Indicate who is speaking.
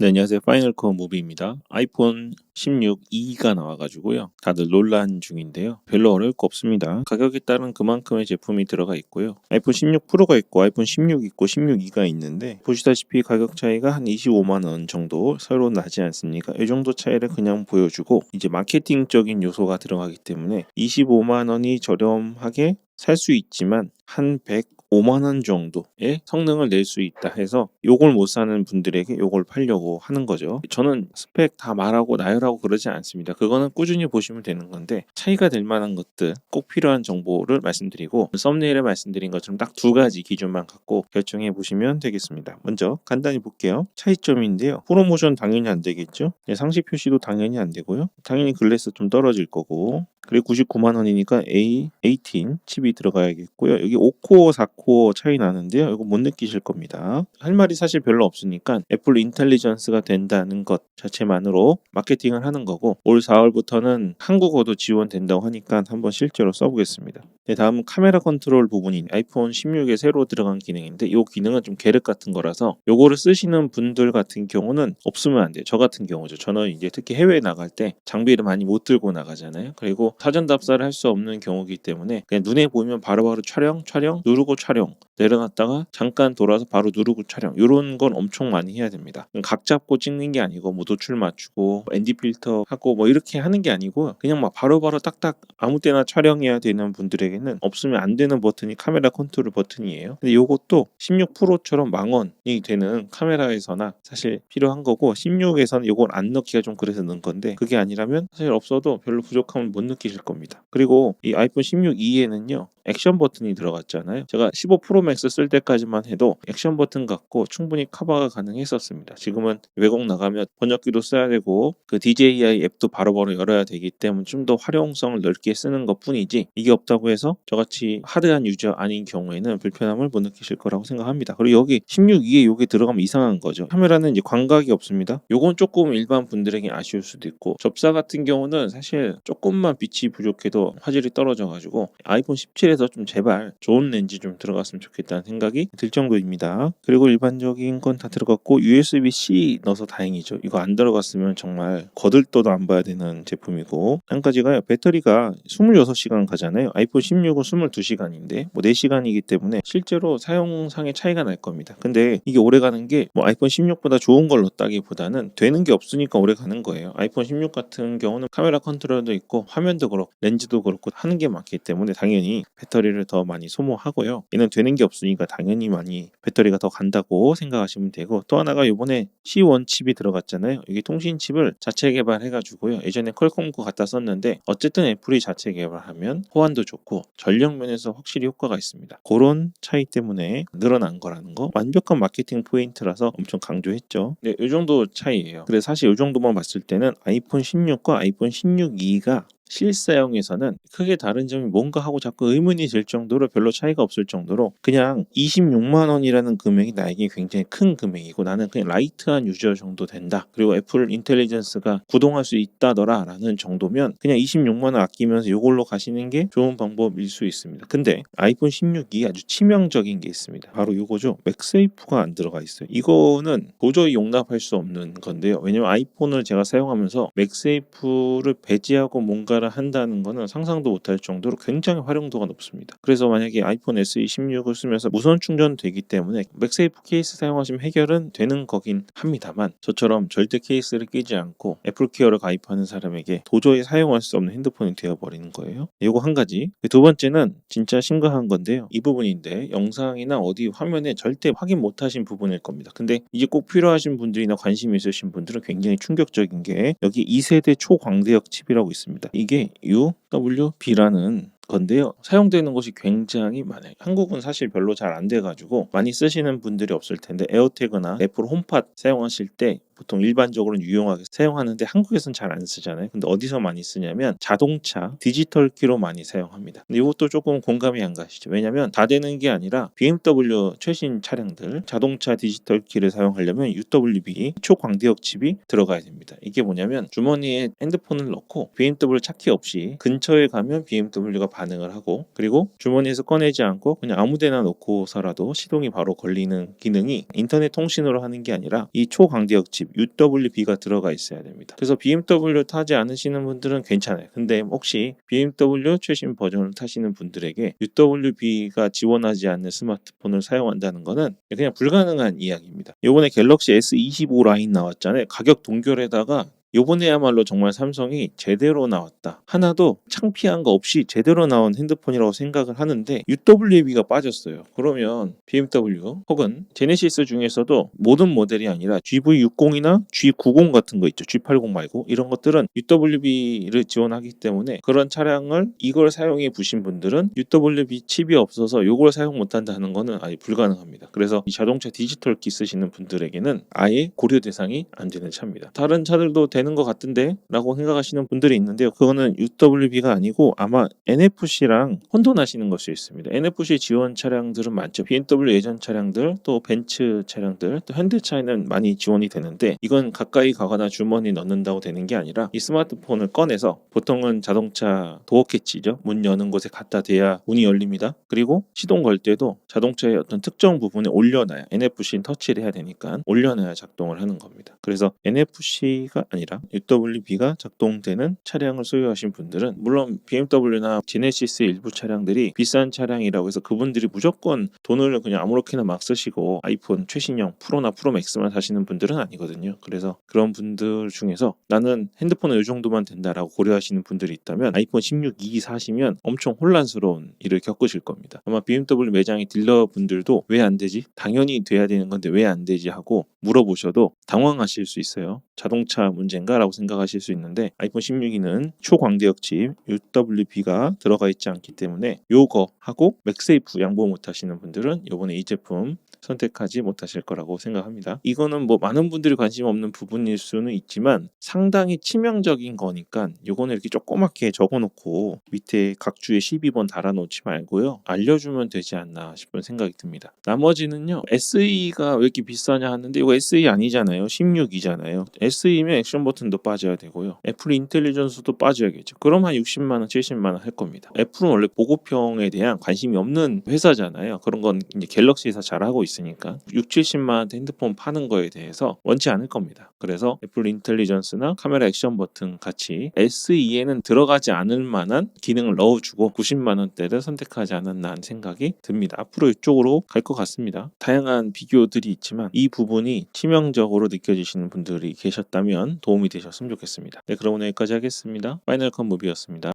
Speaker 1: 네, 안녕하세요. 파이널 코어 무비입니다. 아이폰 16 2가 나와가지고요. 다들 논란 중인데요. 별로 어려울 거 없습니다. 가격에 따른 그만큼의 제품이 들어가 있고요. 아이폰 16 프로가 있고 아이폰 16 있고 16 2가 있는데 보시다시피 가격 차이가 한 25만 원 정도 서로 나지 않습니까? 이 정도 차이를 그냥 보여주고 이제 마케팅적인 요소가 들어가기 때문에 25만 원이 저렴하게 살 수 있지만 한 100, 5만 원 정도의 성능을 낼 수 있다 해서 요걸 못 사는 분들에게 요걸 팔려고 하는 거죠. 저는 스펙 다 말하고 나열하고 그러지 않습니다. 그거는 꾸준히 보시면 되는 건데 차이가 될 만한 것들 꼭 필요한 정보를 말씀드리고 썸네일에 말씀드린 것처럼 딱 두 가지 기준만 갖고 결정해 보시면 되겠습니다. 먼저 간단히 볼게요. 차이점인데요. 프로모션 당연히 안 되겠죠. 네, 상시 표시도 당연히 안 되고요. 당연히 글래스 좀 떨어질 거고 그리고 99만 원이니까 A 18 칩이 들어가야겠고요. 여기 5코어, 4코어 차이 나는데요. 이거 못 느끼실 겁니다. 할 말이 사실 별로 없으니까 애플 인텔리전스가 된다는 것 자체만으로 마케팅을 하는 거고 올 4월부터는 한국어도 지원된다고 하니까 한번 실제로 써보겠습니다. 네, 다음은 카메라 컨트롤 부분인 아이폰 16에 새로 들어간 기능인데 이 기능은 좀 계륵 같은 거라서 요거를 쓰시는 분들 같은 경우는 없으면 안 돼요. 저 같은 경우죠. 저는 이제 특히 해외에 나갈 때 장비를 많이 못 들고 나가잖아요. 그리고 사전 답사를 할 수 없는 경우이기 때문에 그냥 눈에 보이면 바로 바로 촬영, 촬영, 누르고 촬영 내려놨다가 잠깐 돌아서 바로 누르고 촬영 이런 건 엄청 많이 해야 됩니다. 각 잡고 찍는 게 아니고 뭐 노출 맞추고 ND 필터 하고 뭐 이렇게 하는 게 아니고 그냥 막 바로 바로 딱딱 아무 때나 촬영해야 되는 분들에게는 없으면 안 되는 버튼이 카메라 컨트롤 버튼이에요. 근데 이것도 16 프로처럼 망원이 되는 카메라에서나 사실 필요한 거고 16에서는 이걸 안 넣기가 좀 그래서 넣은 건데 그게 아니라면 사실 없어도 별로 부족함을 못 느끼 실 겁니다. 그리고 이 아이폰 16 2에는요 액션 버튼이 들어갔잖아요. 제가 15 프로 맥스 쓸 때까지만 해도 액션 버튼 갖고 충분히 커버가 가능했었습니다. 지금은 외국 나가면 번역기도 써야 되고 그 DJI 앱도 바로바로 열어야 되기 때문에 좀 더 활용성을 넓게 쓰는 것 뿐이지 이게 없다고 해서 저같이 하드한 유저 아닌 경우에는 불편함을 못 느끼실 거라고 생각합니다. 그리고 여기 16 2에 이게 들어가면 이상한 거죠. 카메라는 이제 광각이 없습니다. 요건 조금 일반 분들에게 아쉬울 수도 있고 접사 같은 경우는 사실 조금만 빛이 부족해도 화질이 떨어져가지고 아이폰 17에서 좀 제발 좋은 렌즈 좀 들어갔으면 좋겠다는 생각이 들 정도입니다. 그리고 일반적인 건 다 들어갔고 USB-C 넣어서 다행이죠. 이거 안 들어갔으면 정말 거들떠도 안 봐야 되는 제품이고 한 가지가요. 배터리가 26시간 가잖아요. 아이폰 16은 22시간인데 뭐 4시간이기 때문에 실제로 사용상의 차이가 날 겁니다. 근데 이게 오래 가는 게 뭐 아이폰 16보다 좋은 걸 넣었다기보다는 되는 게 없으니까 오래 가는 거예요. 아이폰 16 같은 경우는 카메라 컨트롤도 있고 화면 도 그렇고 렌즈도 그렇고 하는 게 많기 때문에 당연히 배터리를 더 많이 소모하고요. 얘는 되는 게 없으니까 당연히 많이 배터리가 더 간다고 생각하시면 되고 또 하나가 이번에 C1 칩이 들어갔잖아요. 이게 통신 칩을 자체 개발해가지고요. 예전에 거 갖다 썼는데 어쨌든 애플이 자체 개발하면 호환도 좋고 전력 면에서 확실히 효과가 있습니다. 그런 차이 때문에 늘어난 거라는 거 완벽한 마케팅 포인트라서 엄청 강조했죠. 네, 이 정도 차이예요. 그래서 사실 이 정도만 봤을 때는 아이폰 16과 아이폰 16 2가 실사용에서는 크게 다른 점이 뭔가 하고 자꾸 의문이 들 정도로 별로 차이가 없을 정도로 그냥 26만 원이라는 금액이 나에게 굉장히 큰 금액이고 나는 그냥 라이트한 유저 정도 된다. 그리고 애플 인텔리전스가 구동할 수 있다더라 라는 정도면 그냥 26만 원 아끼면서 이걸로 가시는 게 좋은 방법일 수 있습니다. 근데 아이폰 16이 아주 치명적인 게 있습니다. 바로 이거죠. 맥세이프가 안 들어가 있어요. 이거는 도저히 용납할 수 없는 건데요. 왜냐면 아이폰을 제가 사용하면서 맥세이프를 배제하고 뭔가 전가를 한다는 것은 상상도 못할 정도로 굉장히 활용도가 높습니다. 그래서 만약에 아이폰 SE 16을 쓰면서 무선 충전되기 때문에 맥세이프 케이스 사용하시면 해결은 되는 거긴 합니다만 저처럼 절대 케이스를 끼지 않고 애플케어를 가입하는 사람에게 도저히 사용할 수 없는 핸드폰이 되어버리는 거예요. 이거 한 가지. 두 번째는 진짜 심각한 건데요. 이 부분인데 영상이나 어디 화면에 절대 확인 못하신 부분일 겁니다. 근데 이제 꼭 필요하신 분들이나 관심 있으신 분들은 굉장히 충격적인 게 여기 2세대 초광대역 칩이라고 있습니다. 이게 UWB라는 건데요. 사용되는 곳이 굉장히 많아요. 한국은 사실 별로 잘 안 돼가지고 많이 쓰시는 분들이 없을 텐데 에어태그나 애플 홈팟 사용하실 때 보통 일반적으로는 유용하게 사용하는데 한국에서는 잘 안 쓰잖아요. 근데 어디서 많이 쓰냐면 자동차 디지털 키로 많이 사용합니다. 근데 이것도 조금 공감이 안 가시죠. 왜냐면 다 되는 게 아니라 BMW 최신 차량들 자동차 디지털 키를 사용하려면 UWB 초광대역 칩이 들어가야 됩니다. 이게 뭐냐면 주머니에 핸드폰을 넣고 BMW 차키 없이 근처에 가면 BMW가 반응을 하고 그리고 주머니에서 꺼내지 않고 그냥 아무데나 놓고서라도 시동이 바로 걸리는 기능이 인터넷 통신으로 하는 게 아니라 이 초광대역 칩칩 UWB가 들어가 있어야 됩니다. 그래서 BMW 타지 않으시는 분들은 괜찮아요. 근데 혹시 BMW 최신 버전을 타시는 분들에게 UWB가 지원하지 않는 스마트폰을 사용한다는 것은 그냥 불가능한 이야기입니다. 이번에 갤럭시 S25 라인 나왔잖아요. 가격 동결에다가 요번에야말로 정말 삼성이 제대로 나왔다. 하나도 창피한 거 없이 제대로 나온 핸드폰이라고 생각을 하는데 UWB가 빠졌어요. 그러면 BMW 혹은 제네시스 중에서도 모든 모델이 아니라 GV60이나 G90 같은 거 있죠. G80 말고 이런 것들은 UWB를 지원하기 때문에 그런 차량을 이걸 사용해 보신 분들은 UWB 칩이 없어서 이걸 사용 못한다 하는 거는 아예 불가능합니다. 그래서 이 자동차 디지털 키 쓰시는 분들에게는 아예 고려 대상이 안 되는 차입니다. 다른 차들도 되는 것 같은데 라고 생각하시는 분들이 있는데요. 그거는 UWB가 아니고 아마 NFC랑 혼돈하시는 걸수 있습니다. NFC 지원 차량들은 많죠. BMW 예전 차량들 또 벤츠 차량들 또 현대차에는 많이 지원이 되는데 이건 가까이 가거나 주머니 넣는다고 되는 게 아니라 이 스마트폰을 꺼내서 보통은 자동차 도어 캐치죠. 문 여는 곳에 갖다 대야 문이 열립니다. 그리고 시동 걸 때도 자동차의 어떤 특정 부분에 올려놔야 NFC는 터치를 해야 되니까 올려놔야 작동을 하는 겁니다. 그래서 NFC가 아니라 UWB가 작동되는 차량을 소유하신 분들은 물론 BMW나 제네시스 일부 차량들이 비싼 차량이라고 해서 그분들이 무조건 돈을 그냥 아무렇게나 막 쓰시고 아이폰 최신형 프로나 프로맥스만 사시는 분들은 아니거든요. 그래서 그런 분들 중에서 나는 핸드폰은 이 정도만 된다라고 고려하시는 분들이 있다면 아이폰 16E 사시면 엄청 혼란스러운 일을 겪으실 겁니다. 아마 BMW 매장의 딜러분들도 왜 안 되지? 당연히 돼야 되는 건데 왜 안 되지 하고 물어보셔도 당황하실 수 있어요. 자동차 문제 인가라고 생각하실 수 있는데 아이폰 16이는 초광대역 칩 UWB가 들어가 있지 않기 때문에 요거 하고 맥세이프 양보 못 하시는 분들은 이번에 이 제품 선택하지 못하실 거라고 생각합니다. 이거는 뭐 많은 분들이 관심 없는 부분일 수는 있지만 상당히 치명적인 거니까 요거는 이렇게 조그맣게 적어놓고 밑에 각 주에 12번 달아놓지 말고요. 알려주면 되지 않나 싶은 생각이 듭니다. 나머지는요. SE가 왜 이렇게 비싸냐 하는데 이거 SE 아니잖아요. 16이잖아요. SE면 액션 버튼도 빠져야 되고요. 애플 인텔리전스도 빠져야겠죠. 그럼 한 60만 원, 70만 원 할 겁니다. 애플은 원래 보급형에 대한 관심이 없는 회사잖아요. 그런 건 이제 갤럭시에서 잘하고 있 으니까 6, 70만 원대 핸드폰 파는 거에 대해서 원치 않을 겁니다. 그래서 애플 인텔리전스나 카메라 액션 버튼 같이 SE에는 들어가지 않을 만한 기능을 넣어주고 90만 원대를 선택하지 않았나 하는 생각이 듭니다. 앞으로 이쪽으로 갈 것 같습니다. 다양한 비교들이 있지만 이 부분이 치명적으로 느껴지시는 분들이 계셨다면 도움이 되셨으면 좋겠습니다. 네, 그럼 오늘 여기까지 하겠습니다. 파이널 컷 무비였습니다.